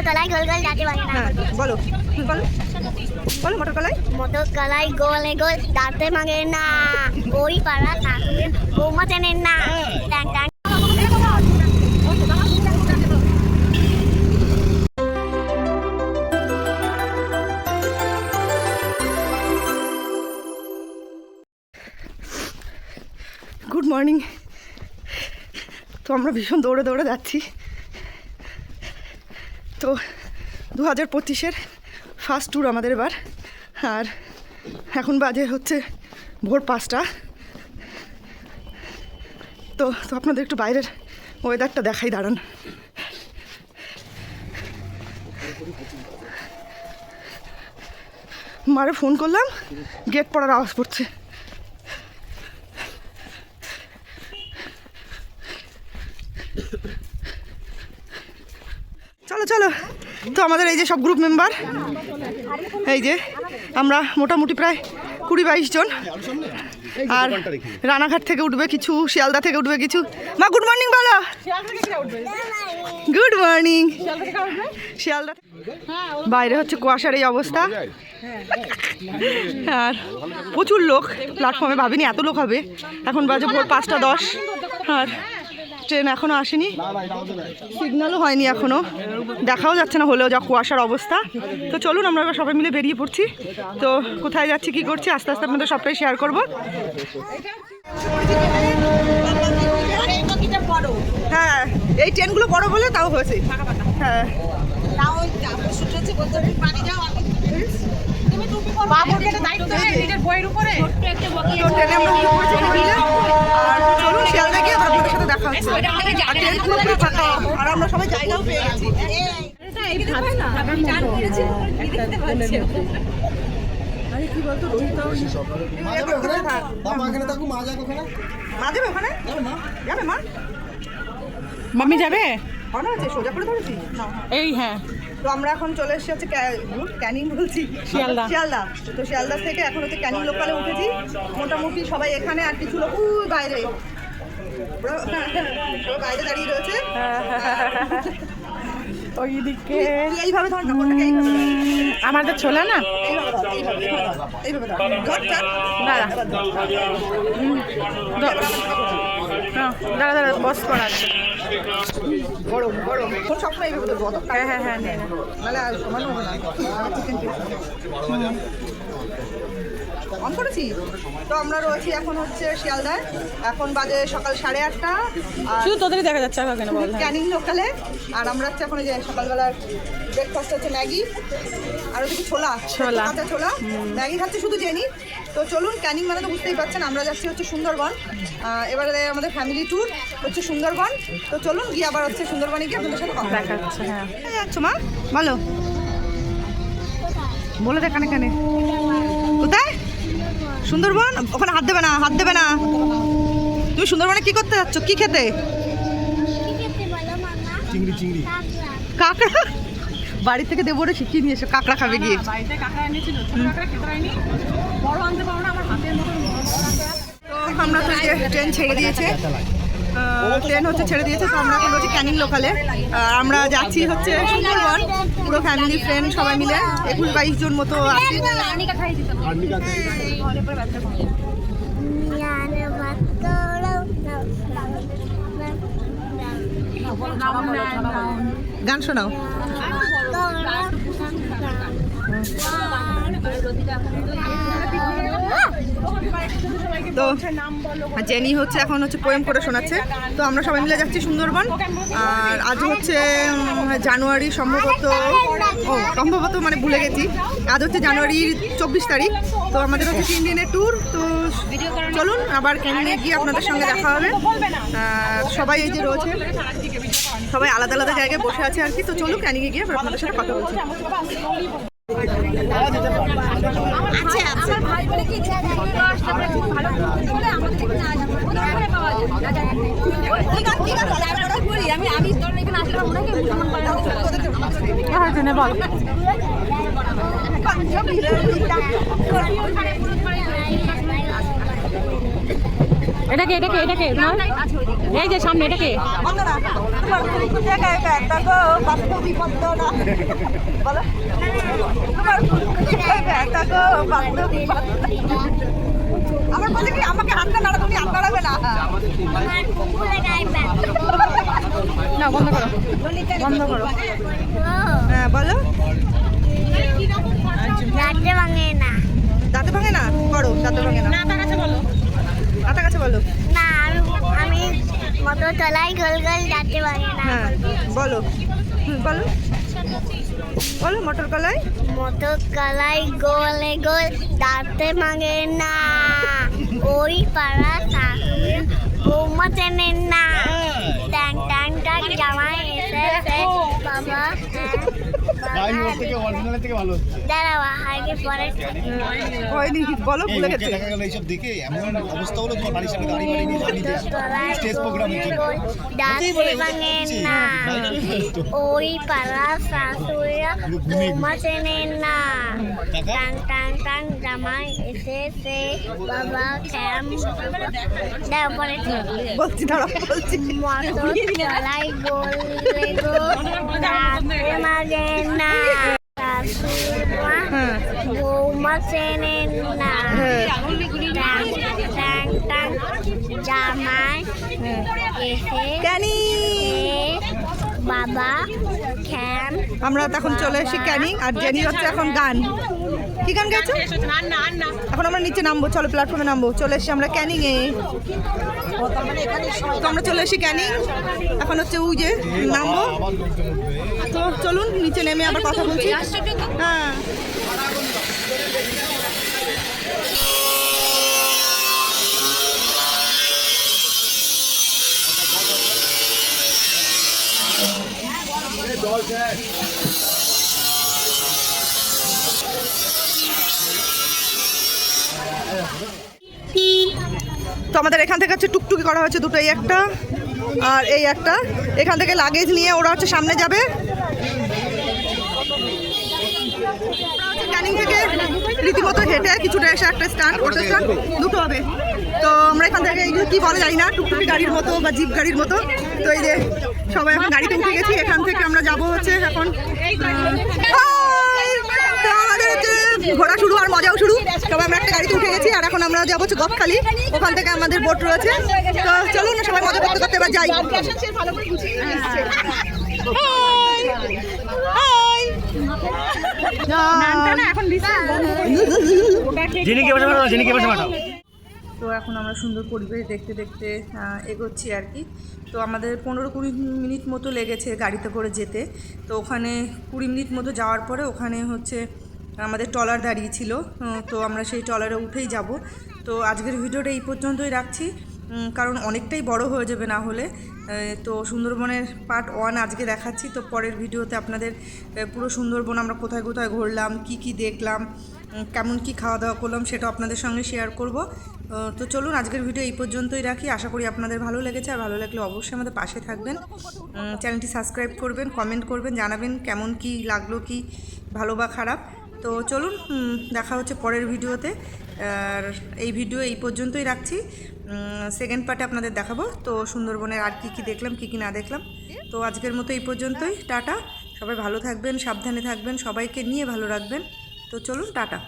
Motor কলাই গোল গোল যাতে পারে না। হ্যাঁ বলো। বলো। বলো মটর কলাই মোটর কলাই গোলে গোল দাঁতে মাগে না ওই পাড়া ঠাকুরের বৌমা চেনেন না। ট্যাং ট্যাং। গুড মর্নিং তো আমরা ভীষণ দৌড়ে দৌড়ে যাচ্ছি। তো দু হাজার পঁচিশের ফার্স্ট ট্যুর আমাদের এবার। আর এখন বাজে হচ্ছে ভোর পাঁচটা। তো তো আপনাদের একটু বাইরের ওয়েদারটা দেখাই, দাঁড়ান। মারে ফোন করলাম গেট পড়ার আওয়াজ পড়ছে চলো চলো তো আমাদের এই যে সব গ্রুপ মেম্বার এই যে আমরা মোটামুটি প্রায় কুড়ি বাইশ জন। আর রানাঘাট থেকে উঠবে কিছু, শিয়ালদা থেকে উঠবে কিছু। মা গুড মর্নিং বলো। গুড মর্নিং শিয়ালদা বাইরে হচ্ছে কুয়াশার এই অবস্থা। আর প্রচুর লোক প্ল্যাটফর্মে ভাবিনি এত লোক হবে। এখন বাজে ভোর পাঁচটা দশ। আর ট্রেন এখনও আসেনি? সিগন্যালও হয়নি এখনও দেখাও যাচ্ছে না হলেও যা কুয়াশার অবস্থা। তো চলুন আমরা এবার সবাই মিলে বেরিয়ে পড়ছি। তো কোথায় যাচ্ছি কি করছি আস্তে আস্তে আপনাদের সবটাই শেয়ার করব। হ্যাঁ এই ট্রেনগুলো বড় বলে তাও হয়েছে। হ্যাঁ। ট্রেনে আমরা চলুন শিয়ালদা দেখা হচ্ছে আর ট্রেনগুলো পুরো ফাঁকা আর আমরা সবাই জায়গাও পেয়ে গেছি। আরে কি বলতো রোহিতাও যাবে? ওখানে যাবে মা মাম্মি যাবে সোজা করে ধরেছি এই হ্যাঁ। তো আমরা এখন চলে এসেছি হচ্ছে ক্যানিং বলছি। শিয়ালদা। শিয়ালদা। তো শিয়ালদা থেকে এখন হচ্ছে ক্যানিং লোকালে উঠেছি। মোটামুটি সবাই এখানে আর কিছু লোক বাইরে। বাইরে দাঁড়িয়ে রয়েছে। ওইদিকে তুই এইভাবে ধর আমাদের ছোলা না? এইভাবে এইভাবে। দাঁড়া। হ্যাঁ, দাঁড়া দাঁড়া বস করা আছে। গরম গরম সবসময় এইভাবে অত হ্যাঁ হ্যাঁ হ্যাঁ নে, নে। নাহলে আর সমান হবে না অন করেছি তো আমরা রয়েছি এখন হচ্ছে শিয়ালদায় এখন বাজে সকাল সাড়ে আটটা শুধু তোদেরই দেখা যাচ্ছে হ্যাঁ। ক্যানিং লোকালে আর আমরা হচ্ছে এখন যে সকালবেলার ব্রেকফাস্ট হচ্ছে ম্যাগি আর ওদিকে ছোলা। ছোলা। কাঁচা ছোলা। ম্যাগি খাচ্ছে শুধু জেনি। তো চলুন ক্যানিং মানে তো বুঝতেই পারছেন আমরা যাচ্ছি হচ্ছে সুন্দরবন। এবারে আমাদের ফ্যামিলি ট্যুর হচ্ছে সুন্দরবন। তো চলুন গিয়ে আবার হচ্ছে সুন্দরবনে গিয়ে আপনাদের সাথে কথা। দেখাচ্ছে হ্যাঁ। যাচ্ছ মা বলো। বলে দে কানে কানে। কোথায়? সুন্দরবন? ওখানে হাত দেবে না হাত দেবে না। তুমি সুন্দরবনে কি করতে যাচ্ছ? কি খেতে? কি খেতে চিংড়ি চিংড়ি। কাঁকড়া? বাড়ি থেকে দেবো ওটা শিখিয়ে নিয়ে এসো? কাঁকড়া খাবে গিয়ে। বাড়িতে কাঁকড়া এনেছিল কাঁকড়া খেতে পারিনি। বড় আনতে পারব না আমার হাতের মতো তো আমরা তো ট্রেন ছেড়ে দিয়েছে। ট্রেন হচ্ছে ছেড়ে দিয়েছে তো আমরা এখন হচ্ছে ক্যানিং লোকালে আমরা যাচ্ছি হচ্ছে সুন্দরবন পুরো ফ্যামিলি ফ্রেন্ড সবাই মিলে। একুশ বাইশ জন মতো আছি। গান শোনাও। 来了 তো জেনি হচ্ছে এখন হচ্ছে পোয়েম করে শোনাচ্ছে। তো আমরা সবাই মিলে যাচ্ছি সুন্দরবন। আর আজ হচ্ছে জানুয়ারি সম্ভবত, ও, সম্ভবত মানে ভুলে গেছি। আজ হচ্ছে জানুয়ারির চব্বিশ তারিখ। তো আমাদের হচ্ছে তিন দিনের ট্যুর তো চলুন, আবার ক্যানিংয়ে গিয়ে আপনাদের সঙ্গে দেখা হবে। সবাই এই যে রয়েছে, সবাই আলাদা আলাদা জায়গায় বসে আছে আর কি। তো চলুন ক্যানিংয়ে গিয়ে আপনাদের সাথে কথা বলছি। আছে? আছে ভাই বলে কি ভালো। আমি আমি তোর এখানে আসলে মনে মুসলমান পাড়া হ্যাঁ জেনে বল। এটাকে এটাকে এটাকে এই যে সামনে এটাকে। আমার বলে। কি আমাকে হাতটা নাড়া তুমি হাত নাড়াবে না? না বন্ধ করো। বন্ধ করো। হ্যাঁ বলো। দাঁতে ভাঙে না। দাঁতে ভাঙে না? করো দাঁতে ভাঙে না। তার কাছে বলো। বলো? না আমি মতো তলায় গোল গোল দাঁতে পারি না। হ্যাঁ বলো। বলো। বলো মটর কলাই মটর কলাই গোলে গোল দাঁতে ভাঙে না। ওই পাড়া বৌমা চেনেন না। বাবা, থেকে অরিজিনালের থেকে ভালো হচ্ছে। দাঁড়াও আগে পরে হয়নি বলো ভুলে গেছে। এইসব দেখে এমন অবস্থা হলো তোমার বাড়ির সামনে গাড়ি দাঁড়িয়ে তলায় স্টেজ প্রোগ্রামের জন্য দাঁতে ভাঙে না। ওই পাড়া শাশুড়িরা বৌমা চেনেন না। টাং টাং টাং জামাই এসেছে বাবা পরে বলছি দাঁড়াও বলছি। মতো বললে গো রাতে মাগে না। বৌমা চেনেন না জামাই বাবা আমরা তখন চলে এসেছি ক্যানিং আর জেনি হচ্ছে এখন গান। কি গান গাইছো? এখন আমরা নিচে নামবো, চলো প্ল্যাটফর্মে নামবো। চলে এসেছি আমরা ক্যানিং এ। তো আমরা চলে এসেছি ক্যানিং। এখন হচ্ছে যে নামবো। তো চলুন, নিচে নেমে আবার কথা বলছি। হ্যাঁ। তো আমাদের এখান থেকে হচ্ছে টুকটুকি করা হয়েছে দুটোই একটা, আর এই একটা। এখান থেকে লাগেজ নিয়ে ওরা হচ্ছে সামনে যাবে। ক্যানিং থেকে রীতিমতো হেঁটে কিছুটা এসে একটা স্ট্যান্ড ওটা স্ট্যান্ড দুটো হবে। তো আমরা এখান থেকে এই যে কি বলে জানি না টুকটুকি গাড়ির মতো বা জিপ গাড়ির মতো। তো এই যে সবাই এখন গাড়িতে উঠে গেছি এখান থেকে আমরা যাব হচ্ছে এখন ঘোরা শুরু আর মজাও শুরু। সবাই আমরা একটা গাড়িতে উঠে গেছি আর এখন আমরা যাব হচ্ছে গদখালি ওখান থেকে আমাদের বোট রয়েছে। তো চলুন না সবাই মজা করতে করতে এবার যাই। তো এখন আমরা সুন্দর পরিবেশ দেখতে দেখতে এগোচ্ছি আর কি। তো আমাদের পনেরো কুড়ি মিনিট মতো লেগেছে গাড়িতে করে যেতে। তো ওখানে কুড়ি মিনিট মতো যাওয়ার পরে ওখানে হচ্ছে আমাদের ট্রলার দাঁড়িয়ে ছিল। তো আমরা সেই ট্রলারে উঠেই যাব। তো আজকের ভিডিওটা এই পর্যন্তই রাখছি। কারণ অনেকটাই বড় হয়ে যাবে না হলে। তো সুন্দরবনের পার্ট ওয়ান আজকে দেখাচ্ছি। তো পরের ভিডিওতে আপনাদের পুরো সুন্দরবন আমরা কোথায় কোথায় ঘুরলাম, কি কি দেখলাম কেমন কি খাওয়া দাওয়া করলাম সেটা আপনাদের সঙ্গে শেয়ার করব। তো চলুন আজকের ভিডিও এই পর্যন্তই রাখি। আশা করি আপনাদের ভালো লেগেছে। আর ভালো লাগলে অবশ্যই আমাদের পাশে থাকবেন। চ্যানেলটি সাবস্ক্রাইব করবেন কমেন্ট করবেন, জানাবেন কেমন কি লাগল, কি ভালো বা খারাপ। তো চলুন দেখা হচ্ছে পরের ভিডিওতে আর এই ভিডিও এই পর্যন্তই রাখছি। সেকেন্ড পার্টে আপনাদের দেখাবো। তো সুন্দরবনের আর কি কি দেখলাম, কি কি না দেখলাম। তো আজকের মতো এই পর্যন্তই। টাটা। সবাই ভালো থাকবেন, সাবধানে থাকবেন, সবাইকে নিয়ে ভালো রাখবেন। তো চলুন, টাটা।